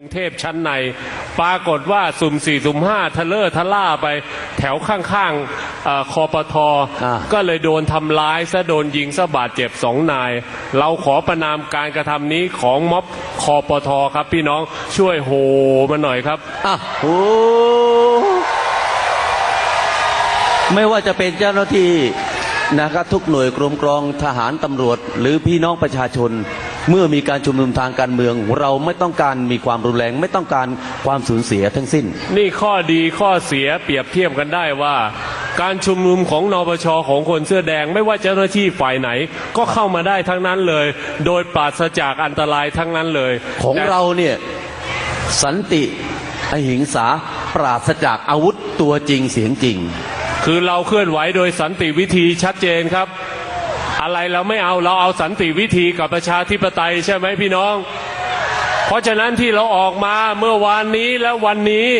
กรุงเทพชั้นในปรากฏว่าสุ่มสี่สุ่มห้าทะเลอร์ทะล่าไปแถวข้างๆเอ่อคอปทอ่าก็เลยโดนทำร้ายซะโดนยิงซะบาดเจ็บสองนาย เราขอประนามการกระทำนี้ของม็อบคอปทครับพี่น้องช่วยโหมาหน่อยครับ อะโอ้ไม่ว่าจะเป็นเจ้าหน้าที่นะครับทุกหน่วยกรมกรองทหารตำรวจ หรือพี่น้องประชาชน เมื่อมีการชุมนุมทางการเมือง เราไม่ต้องการมีความรุนแรง ไม่ต้องการความสูญเสียทั้งสิ้น นี่ข้อดีข้อเสียเปรียบเทียบกันได้ว่า การชุมนุมของนปชของคนเสื้อแดง ไม่ว่าเจ้าหน้าที่ฝ่ายไหน ก็เข้ามาได้ทั้งนั้นเลย โดยปราศจากอันตรายทั้งนั้นเลย ของเราเนี่ยสันติอหิงสาปราศจากอาวุธตัวจริงเสียงจริง คือเราเคลื่อนไหวโดยสันติวิธีชัดเจนครับ อะไรเราไม่เอาเราเอาสันติวิธีกับประชาธิปไตยใช่ไหมพี่น้อง เพราะฉะนั้นที่เราออกมาเมื่อวานนี้และวันนี้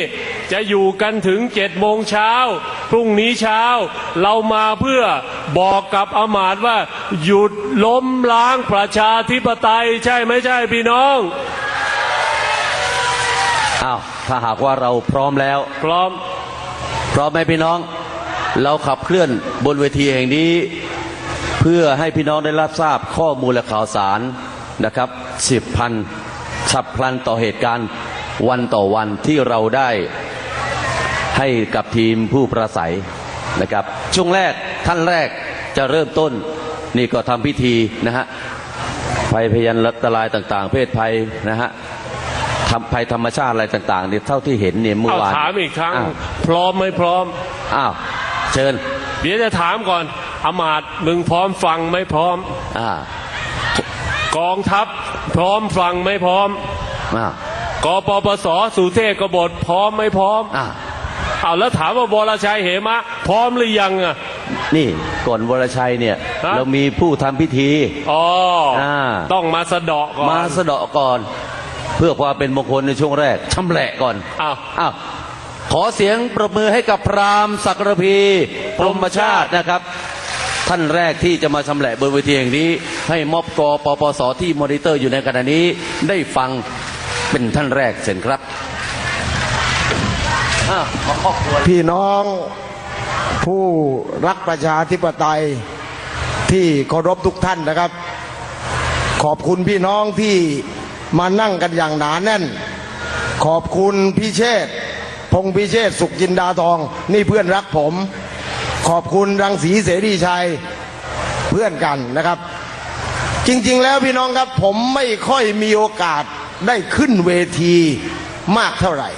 จะอยู่กันถึงเจ็ดโมงเช้าพรุ่งนี้เช้า เรามาเพื่อบอกกับอำมาตย์ว่า หยุดล้มล้างประชาธิปไตยใช่ไหมใช่พี่น้องอ้าวถ้าหากว่าเราพร้อมแล้ว พร้อม พร้อมไหมพี่น้อง เราขับเคลื่อนบนเวทีแห่งนี้เพื่อให้พี่น้องได้รับทราบข้อมูลและข่าวสารนะครับสิบพันฉับพลันต่อเหตุการณ์วันต่อวันที่เราได้ให้กับทีมผู้ประสัยนะครับ ช่วงแรกท่านแรกจะเริ่มต้น นี่ก็ทำพิธีนะฮะภัยพยันตรายต่างๆ เพศภัยนะฮะทำภัยธรรมชาติอะไรต่างๆเนี่ยเท่าที่เห็นเนี่ยเมื่อเอาวานถามอีกครั้งอ้าวพร้อมไหมพร้อมอ้าวเชิญ เดี๋ยวจะถามก่อน อำมาตย์มึงพร้อมฟังไหมพร้อมอ่ากองทัพพร้อมฟังไหมพร้อมอ่ากปปสสุเทพกบฏพร้อมไหมพร้อมอ่าเอาแล้วถามว่าบรชัยเหมะ พร้อมหรือยังอะนี่ก่อนวรชัยเนี่ยฮะเรามีผู้ทำพิธีอ๋ออาต้องมาสะเดาะก่อนมาสะเดาะก่อน เพื่อความเป็นมงคลในช่วงแรกชำแหละก่อนอ้าวอ้าวขอเสียงปรบมือให้กับพราหมณ์ศักรพีพรหมชาตินะครับ ท่านแรกที่จะมาชำแหละบนเวทีแห่งนี้ ให้มอบกปปสที่มอนิเตอร์อยู่ในขณะนี้ ได้ฟังเป็นท่านแรกเสร็จครับพี่น้องผู้รักประชาธิปไตยที่เคารพทุกท่านนะครับ ขอบคุณพี่น้องที่มานั่งกันอย่างหนาแน่น ขอบคุณพี่เชษพงพิเชษสุขจินดาทอง นี่เพื่อนรักผม ขอบคุณรังสีเสรีชัยเพื่อนกันนะครับ จริง ๆ แล้วพี่น้องครับผมไม่ค่อยมีโอกาสได้ขึ้นเวทีมากเท่าไหร่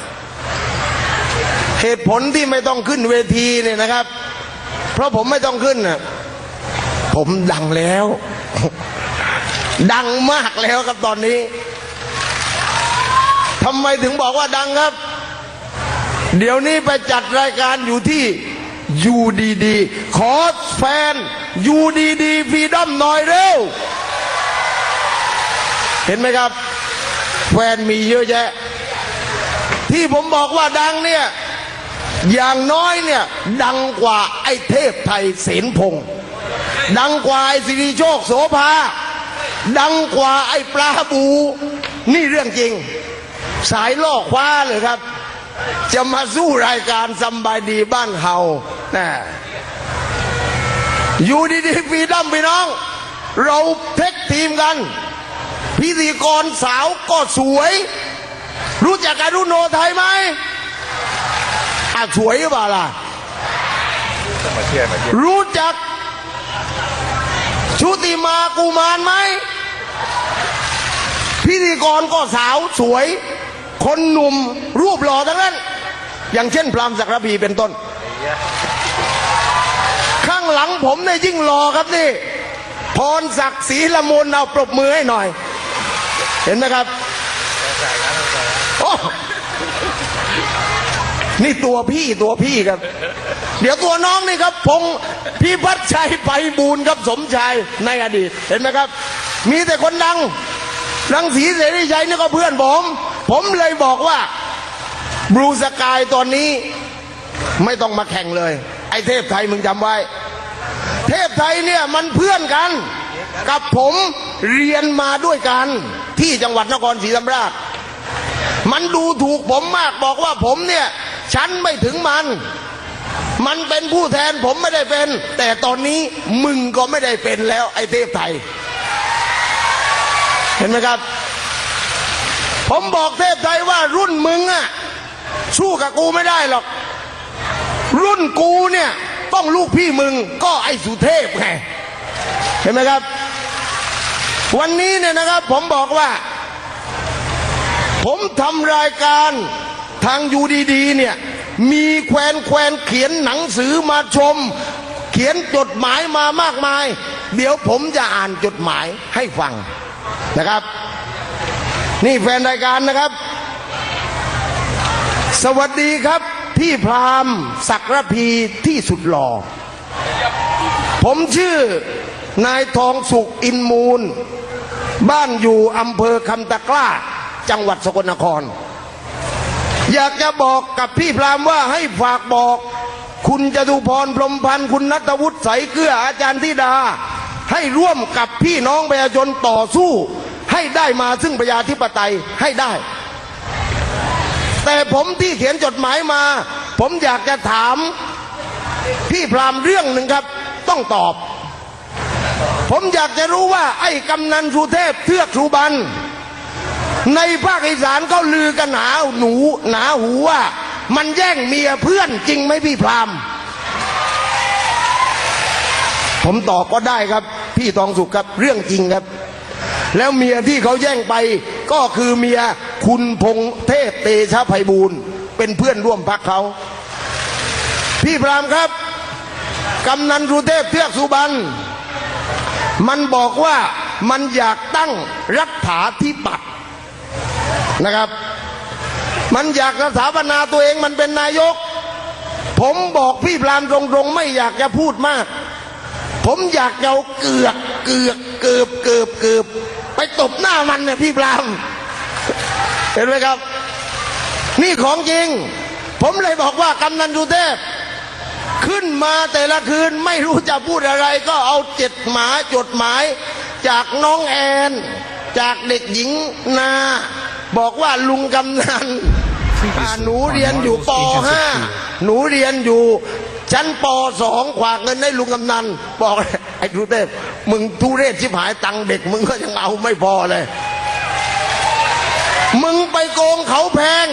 เหตุผลที่ไม่ต้องขึ้นเวทีเนี่ยนะครับ เพราะผมไม่ต้องขึ้นน่ะผมดังแล้ว ดังมากแล้วครับตอนนี้ทำไมถึงบอกว่าดังครับ เดี๋ยวนี้ไปจัดรายการอยู่ที่ ยูดีดีขอแฟนยูดีดีฟีดอมหน่อยเร็ว เห็นไหมครับ แฟนมีเยอะแยะ ที่ผมบอกว่าดังเนี่ย อย่างน้อยเนี่ย ดังกว่าไอ้เทพไทยเสนพงศ์ดังกว่าไอ้สิริโชคโสภาดังกว่าไอ้ปลาบู นี่เรื่องจริง สายล่อคว้าเลยครับ จะมาสู้รายการสำบายดีบ้านเฮา นะอยู่ดีๆฟรีดัมพี่น้อง เราเทคทีมกัน พิธีกรสาวก็สวย รู้จักอรุโนไทยไหมอะสวยหรือเปล่าล่ะรู้จัก ชุติมากูมารไหมพิธีกรก็สาวสวย คนหนุ่มรูปหล่อทั้งนั้น อย่างเช่นพรามศักรพีเป็นต้นข้างหลังผมเนี่ยยิ่งหล่อครับนี่ พรศักดิ์ศรีละมุนเอาปรบมือให้หน่อย เห็นไหมครับโอ้นี่ตัวพี่ตัวพี่ครับ เดี๋ยวตัวน้องนี่ครับพงพี่พัชชัยไปบูลย์ครับสมชายในอดีต เห็นไหมครับ มีแต่คนดังรังสีเสรีชัยนี่ก็เพื่อนผม ผมเลยบอกว่าบลูสกายตอนนี้ไม่ต้องมาแข่งเลย ไอ้เทพไทยมึงจำไว้ เทพไทยเนี่ยมันเพื่อนกัน กับผมเรียนมาด้วยกันที่จังหวัดนครศรีธรรมราช มันดูถูกผมมากบอกว่าผมเนี่ยฉันไม่ถึงมัน มันเป็นผู้แทนผมไม่ได้เป็น แต่ตอนนี้มึงก็ไม่ได้เป็นแล้วไอ้เทพไทย เห็นไหมครับ ผมบอกเทพไทยว่ารุ่นมึงอะสู้กับกูไม่ได้หรอก รุ่นกูเนี่ย ต้องลูกพี่มึงก็ไอ้สุเทพไงเห็นไหมครับ วันนี้เนี่ยนะครับผมบอกว่า ผมทำรายการทางยูดีๆเนี่ยมีแควนแควนเขียนหนังสือมาชม เขียนจดหมายมามากมาย เดี๋ยวผมจะอ่านจดหมายให้ฟังนะครับ นี่แฟนรายการนะครับ สวัสดีครับ พี่พราหมณ์ศักรพีที่สุดหล่อ ผมชื่อนายทองสุขอินมูล บ้านอยู่อำเภอคำตะกร้า จังหวัดสกลนคร อยากจะบอกกับพี่พรามว่าให้ฝากบอก คุณจตุพรพรมพันธ์คุณนัทวุฒิใสเกลืออาจารย์ธิดา ให้ร่วมกับพี่น้องประชาชนต่อสู้ ให้ได้มาซึ่งประชาธิปไตยให้ได้ แต่ผมที่เขียนจดหมายมา ผมอยากจะถามพี่พรามเรื่องหนึ่งครับ ต้องตอบ ผมอยากจะรู้ว่า ไอ้กำนันสุเทพเทือกสุบัน ในภาคอีสานก็ลือกันหนาหนูหนาหูว่า มันแย่งเมียเพื่อนจริงไหมพี่พรามผมตอบก็ได้ครับ พี่ทองสุขครับเรื่องจริงครับ แล้วเมียที่เขาแย่งไปก็คือเมียคุณพงเทพเตชะไพบูลย์เป็นเพื่อนร่วมพักเขาพี่พรามครับ กำนันสุเทพเทือกสุบันมันบอกว่ามันอยากตั้งรัฐาธิปัตย์นะครับ มันอยากสถาปนาตัวเองมันเป็นนายก ผมบอกพี่พรามตรงๆไม่อยากจะพูดมาก ผมอยากเอาเกือกเกือกเกือบเกือบเกือบ ตบหน้ามันเนี่ยพี่พราม เห็นไหมครับ นี่ของจริง ผมเลยบอกว่ากำนันดูเทพขึ้นมาแต่ละคืนไม่รู้จะพูดอะไรก็เอาเจ็ดหมายจดหมาย จากน้องแอน จากเด็กหญิงนา บอกว่าลุงกำนันหนูเรียนอยู่ป .5 หนูเรียนอยู่ ชั้นป .2 ขวากเงินให้ลุงกำนันบอกไอ้ทุเทพมึงทุเรศชิบหายตังเด็ก มึงก็ยังเอาไม่พอเลย มึงไปโกงเขาแพง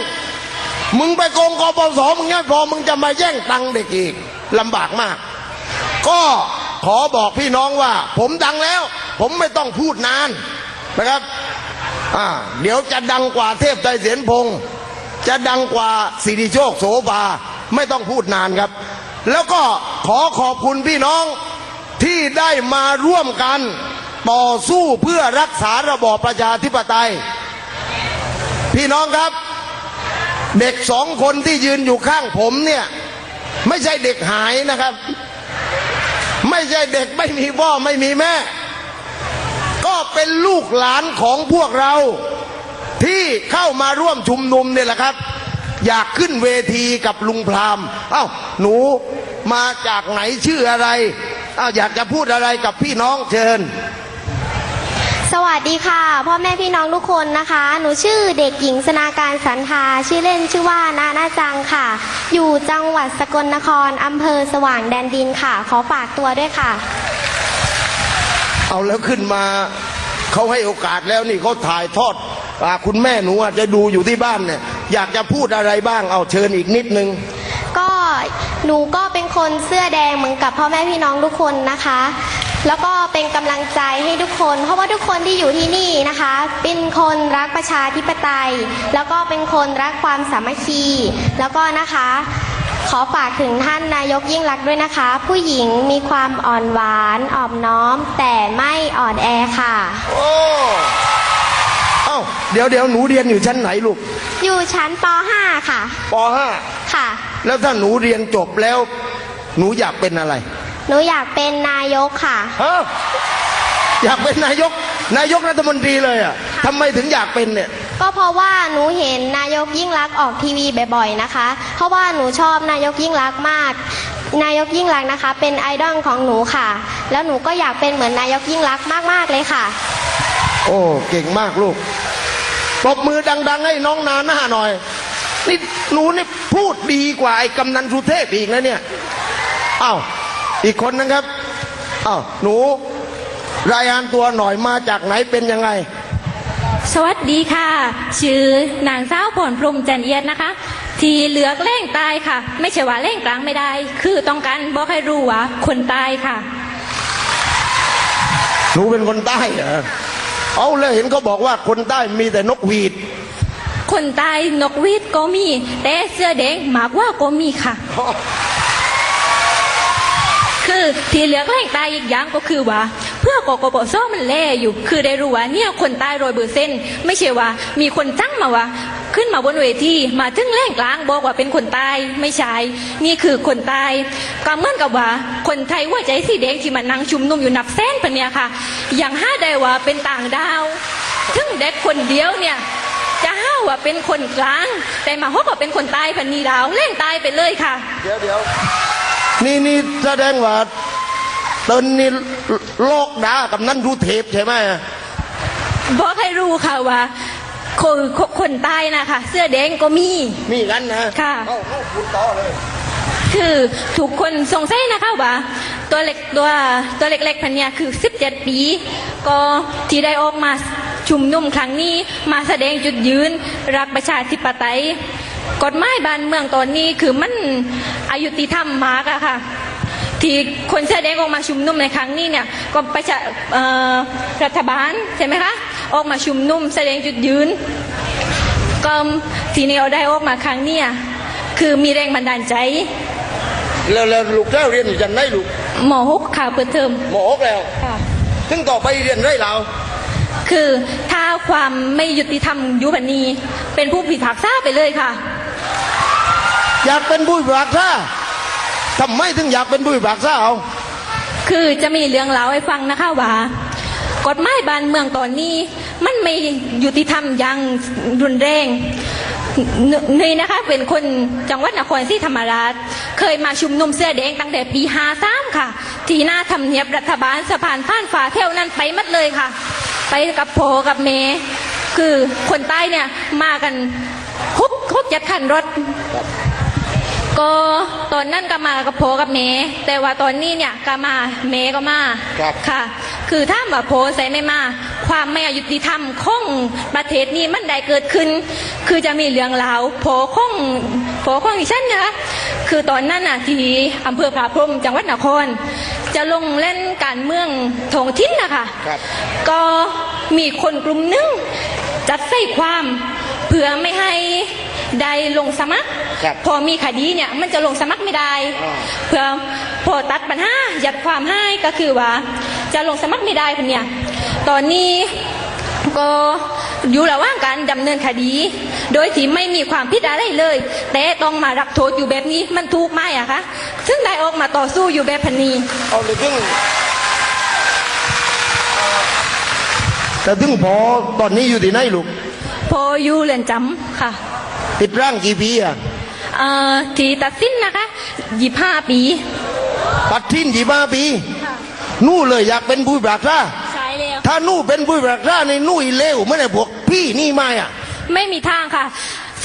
มึงไปโกงกปสมึงงั้นพอมึงจะมาแย่งตังเด็กอีกลำบากมาก ก็ขอบอกพี่น้องว่า ผมดังแล้ว ผมไม่ต้องพูดนานนะครับอ่าเดี๋ยวจะดังกว่าเทพไตเสียนพงศ์จะดังกว่าสิริโชคโสภาไม่ต้องพูดนานครับ แล้วก็ขอขอบคุณพี่น้องที่ได้มาร่วมกันต่อสู้เพื่อรักษาระบอบประชาธิปไตย พี่น้องครับ เด็กสองคนที่ยืนอยู่ข้างผมเนี่ย ไม่ใช่เด็กหายนะครับ ไม่ใช่เด็กไม่มีพ่อไม่มีแม่ ก็เป็นลูกหลานของพวกเราที่เข้ามาร่วมชุมนุมเนี่ยแหละครับ อยากขึ้นเวทีกับลุงพรามเอ้าหนูมาจากไหนชื่ออะไรเอ้าอยากจะพูดอะไรกับพี่น้องเชิญ สวัสดีค่ะ พ่อแม่พี่น้องทุกคนนะคะ หนูชื่อเด็กหญิงสนาการสันทาชื่อเล่นชื่อว่านานาจังค่ะ อยู่จังหวัดสกลนครอำเภอสว่างแดนดินค่ะ ขอฝากตัวด้วยค่ะ เอาแล้วขึ้นมาเขาให้โอกาสแล้วนี่เขาถ่ายทอดอาคุณแม่หนูอาจจะดูอยู่ที่บ้านเนี่ย อยากจะพูดอะไรบ้างเอาเชิญอีกนิดนึง ก็หนูก็เป็นคนเสื้อแดงเหมือนกับพ่อแม่พี่น้องทุกคนนะคะ แล้วก็เป็นกำลังใจให้ทุกคน เพราะว่าทุกคนที่อยู่ที่นี่นะคะ เป็นคนรักประชาธิปไตย แล้วก็เป็นคนรักความสามัคคี แล้วก็นะคะขอฝากถึงท่านนายกยิ่งรักษณ์ด้วยนะคะ ผู้หญิงมีความอ่อนหวานอ่อมน้อม แต่ไม่อ่อนแอค่ะโอ้ เอ้าเดี๋ยวเดี๋ยวหนูเรียนอยู่ชั้นไหนลูกอยู่ชั้นป .5 ค่ะปค่ะ .5 แล้วถ้าหนูเรียนจบแล้ว หนูอยากเป็นอะไร หนูอยากเป็นนายกค่ะฮะอยากเป็นนายก นายกรัฐมนตรีเลยอะทำไมถึงอยากเป็นเนี่ย ก็เพราะว่าหนูเห็นนายกยิ่งรักษณ์ออกทีวีบ่อยๆนะคะ เพราะว่าหนูชอบนายกยิ่งรักษณ์มาก นายกยิ่งรักษณ์นะคะ เป็นไอดอลของหนูค่ะ แล้วหนูก็อยากเป็นเหมือนนายกยิ่งรักษณ์มากๆเลยค่ะ โอ้ เก่งมากลูก ปรบมือดัง ๆ ให้น้องนาหน้าหน่อย นี่หนูนี่พูดดีกว่าไอ้กำนันสุเทพอีกนะเนี่ยอ้าวอีกคนนะครับอ้าวหนู รายงานตัวหน่อยมาจากไหนเป็นยังไง สวัสดีค่ะ ชื่อนางสาวผลพรหมจันเอียดนะคะ ที่เหลือกเล่งตายค่ะ ไม่ใช่ว่าเล่งกลางไม่ได้ คือต้องการบอกให้รู้ว่าคนตายค่ะ หนูเป็นคนใต้เหรอ เอาเลยเห็นเขาบอกว่าคนใต้มีแต่นกหวีด คนตายนกหวีดก็มี แต่เสื้อแดงหมากว่าก็มีค่ะ คือที่เหลือกเล่งตายอีกอย่างก็คือว่า เพื่อกกปซมันแล่อยู่ คือได้รู้ว่าเนี่ยคนตายโรยเบอร์เส้นต์ไม่ใช่ว่า มีคนจ้างมาว่า ขึ้นมาบนเวทีมาถึงแล่งกลางบอกว่าเป็นคนตายไม่ใช่นี่คือคนตายก็เหมือนกับว่า คนไทยหัว่าใจสีแดงที่มานั่งชุมนุมอยู่นับแสนปะเนี่ยค่ะ อย่างห้าได้ว่าเป็นต่างดาว ถึงเด็กคนเดียวเนี่ยจะห้าว่าเป็นคนกลาง แต่มาฮอกว่าเป็นคนตายพันนีดาวเล่นตายไปเลยค่ะเดี๋ยวเดี๋ยวนี่นี่แสดงว่าตนนี่โลกด่ากับนั่นดูเทปใช่ไหมบอกให้รู้ค่ะว่า คนคนคนตายนะคะเสื้อแดงก็มี มีกันนะค่ะเอาเอาคุณต่อเลย คือถูกคนสงสัยนะคะว่าตัวเล็กตัวตัวเล็กๆพันเนี่ยคือ 17 ปี ก็ที่ได้ออกมาชุมนุมครั้งนี้มาแสดงจุดยืน รักประชาธิปไตย กฎหมายบ้านเมืองตอนนี้คือมันอายุติธรรมมากอะค่ะ ที่คนแสดงออกมาชุมนุมในครั้งนี้เนี่ยก็ประชาเอ่อรัฐบาลใช่ไหมคะออกมาชุมนุมแสดงจุดยืนก็ทีนี้เราได้ออกมาครั้งเนี้ยคือมีแรงบันดาลใจแล้วแล้วลูกเจ้าเรียนอยู่จันได้ลูกหมอฮกข่าวเปิดเทอมหมออกแล้วถึงต่อไปเรียนได้เราคือถ้าความไม่ยุติธรรมยุบนีเป็นผู้ผิดผักษาไปเลยค่ะ อยากเป็นผู้พิพากษา ทำไมถึงอยากเป็นผู้พิพากษาเอาคือจะมีเรื่องเล่าให้ฟังนะคะว่ากฎหมายบ้านเมืองตอนนี้มันไม่ยุติธรรมอย่างรุนแรงนนี่นะคะเป็นคนจังหวัดนครศรีธรรมราช เคยมาชุมนุมเสื้อแดงตั้งแต่ปี53ค่ะ ที่หน้าทำเนียบรัฐบาลสะพานผ่านฝาเที่ยวนั้นไปมัดเลยค่ะ ไปกับโพกับเมคือคนใต้เนี่ยมากันฮุบฮุบยัดขันรถ ก็ตอนนั้นก็มากับโพกับเมแต่ว่าตอนนี้เนี่ยก็มาเมก็มาครับค่ะ คือถ้ามาโพใส่ไม่มา ความไม่อายุติธรรมของประเทศนี้มันได้เกิดขึ้น คือจะมีเรื่องราวโพของโพของดิฉันนะคะคือตอนนั้นน่ะที่อำเภอพระพรหมจังหวัดนคร จะลงเล่นการเมืองท้องถิ่นนะคะครับ ก็มีคนกลุ่มหนึงจัดใส่ความเพื่อไม่ให้ ได้ลงสมัคร ครับพอมีคดีเนี่ยมันจะลงสมัครไม่ได้ อ่า เพื่อพอตัดปัญหาหยัดความให้ก็คือว่า จะลงสมัครไม่ได้คนเนี่ยตอนนี้ก็อยู่ระหว่างการดำเนินคดี โดยที่ไม่มีความผิดอะไรเลย แต่ต้องมารับโทษอยู่แบบนี้มันถูกไหมอะคะซึ่งได้ออกมาต่อสู้อยู่แบบพันนีเอาเลยถึงแต่ถึงพอตอนนี้อยู่ที่ไหนลูก พออยู่เรือนจำค่ะ ติดร่างกี่ปีอะเอ่อที่ตัดสินนะคะยี่ห้าปีตัดทิ้นกี่มาปีนู่เลยอยากเป็นผู้พิพากษาใช่แล้ว ถ้านู่เป็นผู้พิพากษาในนู่อีเลวไม่ได้พวกพี่นี่ไม่อะ ไม่มีทางค่ะ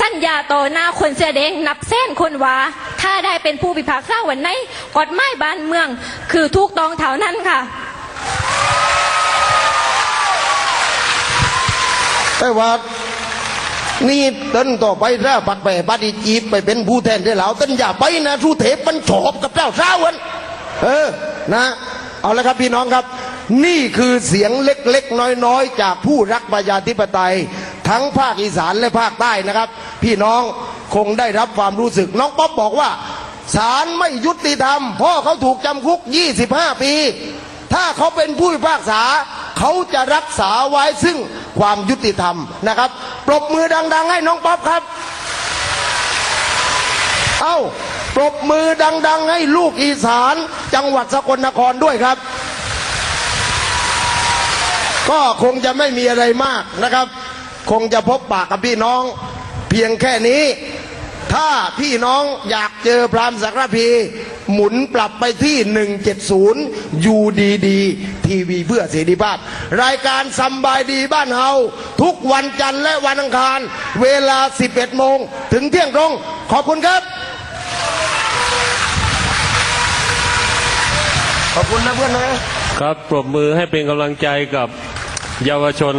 สัญญาต่อหน้าคนเสื้อแดงนับแสนคนว่าถ้าได้เป็นผู้พิพากษาวันไหนกฎหมายบ้านเมือง คือถูกต้องเท่านั้นค่ะ แต่ว่า นี่ต้นต่อไปถ้าปักแปรปฏิจีบไปเป็นผู้แทนได้แล้วต้นอย่าไปนะสู้เทปมันฉอบกับเจ้าสาวันเออนะเอาละครับพี่น้องครับ นี่คือเสียงเล็กๆ น้อยๆ จากผู้รักประชาธิปไตย ทั้งภาคอีสานและภาคใต้นะครับ พี่น้องคงได้รับความรู้สึกน้องป๊อบบอกว่าศาลไม่ยุติธรรมพ่อเขาถูกจำคุก 25 ปี ถ้าเขาเป็นผู้พิพากษา เขาจะรักษาไว้ซึ่ง ความยุติธรรมนะครับ ปรบมือดัง ๆ ให้น้องป๊อปครับ เอ้า ปรบมือดัง ๆ ให้ลูกอีสาน จังหวัดสกลนครด้วยครับ ก็คงจะไม่มีอะไรมากนะครับ คงจะพบปากกับพี่น้อง เพียงแค่นี้ ถ้าพี่น้องอยากเจอพรามสักรพี หมุนปรับไปที่ 170 UDD ทีวีเพื่อเสรีภาพ รายการสำบายดีบ้านเฮาทุกวันจันทร์และวันอังคาร เวลา 11 โมง ถึงเที่ยงตรง ขอบคุณครับ ขอบคุณนะเพื่อนนะ ครับปรบมือให้เป็นกำลังใจกับเยาวชน